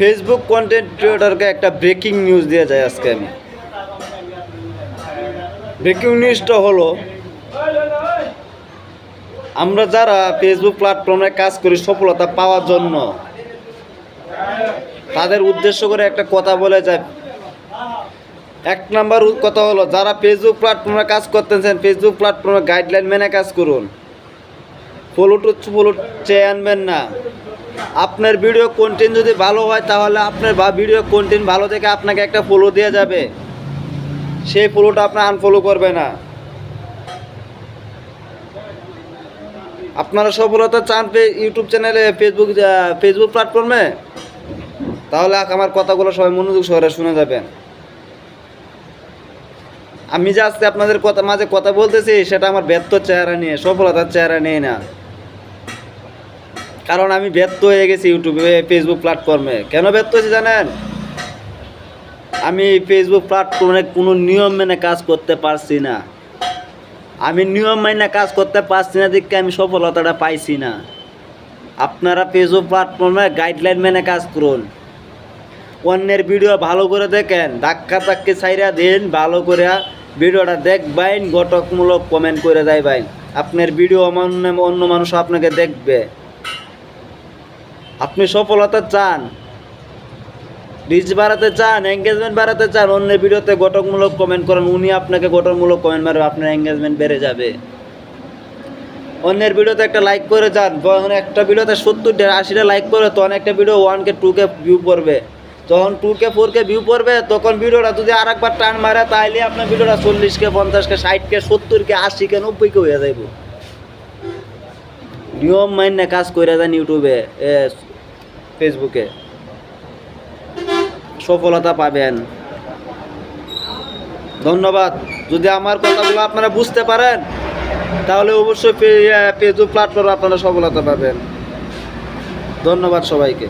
Facebook content ক্রিয়েটরকে একটা breaking news দিয়ে যায় আজকে আমি। ব্রেকিং নিউজটা হলো, আমরা যারা ফেসবুক প্ল্যাটফর্মে কাজ করি সফলতা পাওয়ার জন্য, তাদের উদ্দেশ্য করে একটা কথা বলে যায় এক নাম্বার কথা হলো, যারা ফেসবুক প্ল্যাটফর্মে কাজ করতেছেন ফেসবুক প্ল্যাটফর্মে গাইডলাইন মেনে কাজ করুন। ফলো টু ফলো চেয়ে আনবেন না। আপনার ভিডিও কন্টেন্ট যদি ভালো হয়, তাহলে আপনার ভিডিও কন্টেন্ট ভালো থেকে আপনাকে একটা ফলো দেওয়া যাবে। সেই ফলোটা আপনার আনফলো করবে না। আপনারা সফলতা চান ইউটিউব চ্যানেলে ফেসবুক ফেসবুক প্ল্যাটফর্মে তাহলে আমার কথাগুলো সবাই মনোযোগ সহকারে শুনে যাবেন। আমি যে আজকে আপনাদের কথা মাঝে কথা বলতেছি, সেটা আমার ব্যর্থ চেহারা নিয়ে, সফলতার চেহারা নিয়ে না। কারণ আমি ব্যর্থ হয়ে গেছি ইউটিউবে ফেসবুক প্ল্যাটফর্মে কেন ব্যর্থ হয়েছি জানেন? আমি ফেসবুক প্ল্যাটফর্মে কোনো নিয়ম মেনে কাজ করতে পারছি না। আমি নিয়ম মেনে কাজ করতে পারছি না, দেখে আমি সফলতাটা পাইছি না। আপনারা ফেসবুক প্ল্যাটফর্মে গাইডলাইন মেনে কাজ করুন। অন্যের ভিডিও ভালো করে দেখেন, ধাক্কা ধাক্কি ছাইরা দিন, ভালো করে ভিডিওটা দেখবেন গঠকমূলক কমেন্ট করে যাইবেন। আপনার ভিডিও অন্য মানুষ আপনাকে দেখবে। আপনি সফলতা চান রিচ বাড়াতে চান এঙ্গেজমেন্ট বাড়াতে চান, অন্যের ভিডিওতে গঠকমূলক কমেন্ট করেন, উনি আপনাকে গঠনমূলক কমেন্ট মারবে, আপনার এঙ্গেজমেন্ট বেড়ে যাবে। অন্যের ভিডিওতে একটা লাইক করে যান, যখন একটা ভিডিওতে সত্তর সত্তরটা, আশিটা লাইক করে, তখন একটা video one K two K view পড়বে। যখন two K four K view পড়বে, তখন ভিডিওটা যদি আর একবার টান মারে তাহলে আপনার ভিডিওটা চল্লিশ কে পঞ্চাশ কে ষাট কে সত্তর কে আশি কে নব্বই কে হয়ে যাইব। নিয়ম মাইনে কাজ করে যান ইউটিউবে। ফেসবুকে। সফলতা পাবেন। ধন্যবাদ। যদি আমার কথাগুলো আপনারা বুঝতে পারেন, তাহলে অবশ্যই ফেসবুক প্ল্যাটফর্মে আপনারা সফলতা পাবেন। ধন্যবাদ সবাইকে।